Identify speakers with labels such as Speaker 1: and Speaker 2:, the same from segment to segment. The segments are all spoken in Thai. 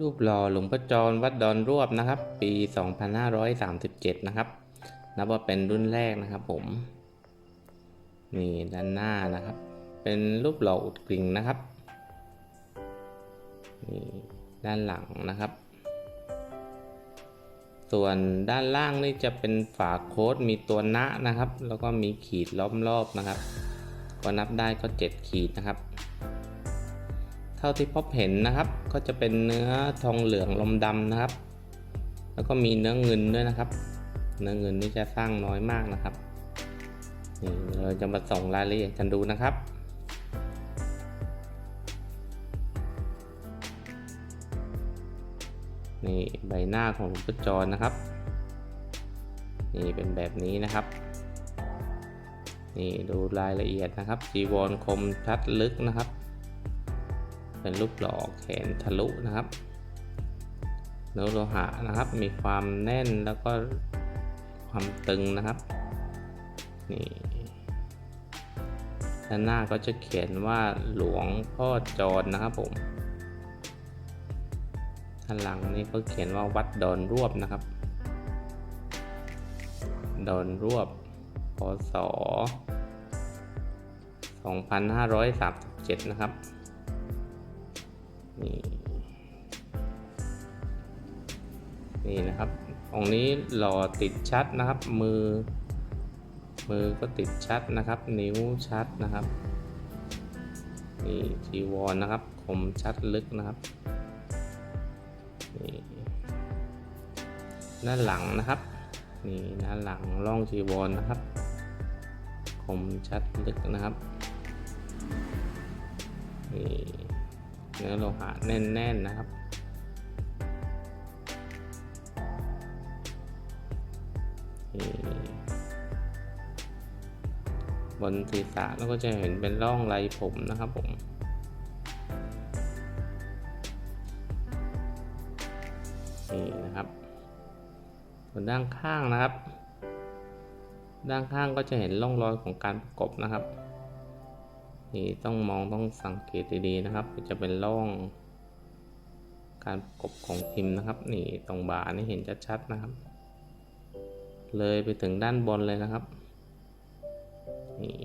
Speaker 1: รูปหล่อหลวงพ่อจรวัดดอนรวบนะครับ ปี 2537 นะครับ นับว่าเป็นรุ่นแรกนะครับผม นี่ด้านหน้านะครับ เป็นรูปหล่ออุดกริ่งนะครับ นี่ด้านหลังนะครับ ส่วนด้านล่างนี่จะเป็นฝาโค้ดมีตัวนะนะครับ แล้วก็มีขีดล้อมรอบนะครับ ก็นับได้ก็ 7 ขีดนะครับ ท่าที่พบเห็นนะครับ ก็จะเป็นเนื้อทองเหลืองลมดำนะครับ แล้วก็มีเนื้อเงินด้วยนะครับ เนื้อเงินนี่จะสร้างน้อยมากนะครับนี่เราจะมาส่งรายละเอียดกันดูนะครับนี่ใบหน้าของหลวงพ่อจรนะครับ นี่เป็นแบบนี้นะครับ นี่ดูรายละเอียดนะครับจีวรคมชัดลึกนะครับ เป็นรูปหล่อแขนทะลุนะครับเนื้อโลหะนะครับ มีความแน่นแล้วก็ความตึงนะครับนี่ด้านหน้าก็จะเขียนว่าหลวงพ่อจรนะครับผมด้านหลังนี่ก็เขียนว่าวัดดอนรวบนะครับ ดอนรวบพศ2537 นะครับ นี่นี่นะครับองนี้หล่อติดชัดนะครับ มือ มือก็ติดชัดนะครับ นิ้วชัดนะครับนี่จีวรนะครับคมชัดลึกนะครับนี่ด้าหลังนะครับนี่ด้าหลังร่องจีวรนะครับคมชัดลึกนะครับนี่ เนื้อโลหะแน่น ๆ นะครับ บนศีรษะแล้วก็จะเห็นเป็นร่องไรผมนะครับผมนี่นะครับ ส่วนด้านข้างนะครับ ด้านข้างก็จะเห็นร่องรอยของการประกบนะครับ นี่ต้องมองต้องสังเกตดีๆนะครับจะเป็นร่อง การประกบของพิมพ์นะครับ นี่ตรงบ่านี่เห็นชัดๆนะครับ เลยไปถึงด้านบนเลยนะครับนี่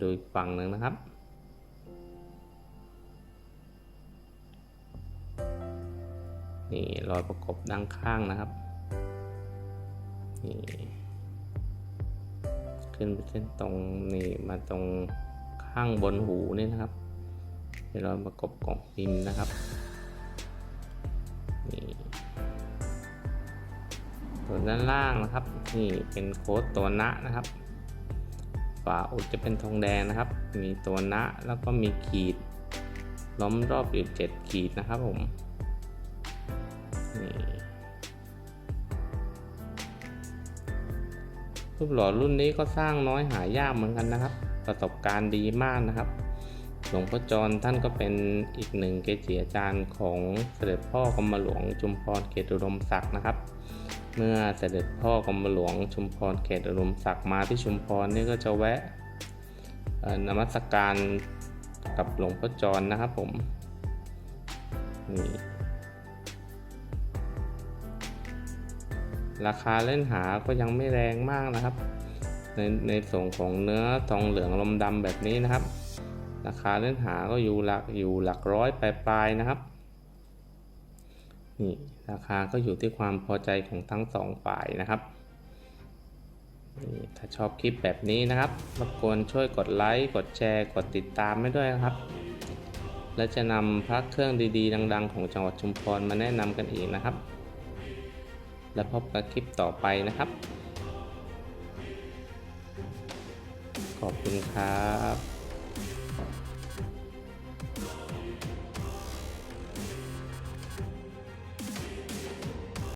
Speaker 1: ดูอีกฝั่งหนึ่งนะครับนี่รอยประกบด้านข้างนะครับนี่ขึ้นไปเส้นตรงนี่มาตรง ข้างบนหูนี่นะครับเป็นรอยประกบของพิมพ์นะครับนี่ส่วนด้านล่างนะครับ นี่เป็นโค้ดตัวนะนะครับฝาอุดจะเป็นทองแดงนะครับ มีตัวนะแล้วก็มีขีด ล้อมรอบอยู่เจ็ดขีดนะครับผมนี่รูปหล่อรุ่นนี้ก็สร้างน้อยหายากเหมือนกันนะครับ ประสบการณ์ดีมากนะครับ หลวงพ่อจรท่านก็เป็นอีกหนึ่งเกจิอาจารย์ของเสด็จพ่อกรมหลวงชุมพรเขตอุดมศักดิ์นะครับ เมื่อเสด็จพ่อกรมหลวงชุมพรเขตอุดมศักดิ์มาที่ชุมพรนี่ก็จะแวะนมัสการกับหลวงพ่อจรนะครับผมนี่ราคาเล่นหาก็ยังไม่แรงมากนะครับ ในในส่วนของเนื้อทองเหลืองลมดำแบบนี้นะครับ ราคาเล่นหาก็อยู่หลักอยู่หลักร้อยปลายๆนะครับนี่ราคาก็อยู่ที่ความพอใจของทั้งสองฝ่ายนะครับนี่ถ้าชอบคลิปแบบนี้นะครับรบกวนช่วยกดไลค์กดแชร์ กดติดตามไม่ด้วยนะครับ และจะนำพระเครื่องดีๆ ดัง ๆ ของจังหวัดชุมพรมาแนะนำกันอีกนะครับ แล้วพบกับคลิปต่อไปนะครับ ขอบคุณครับ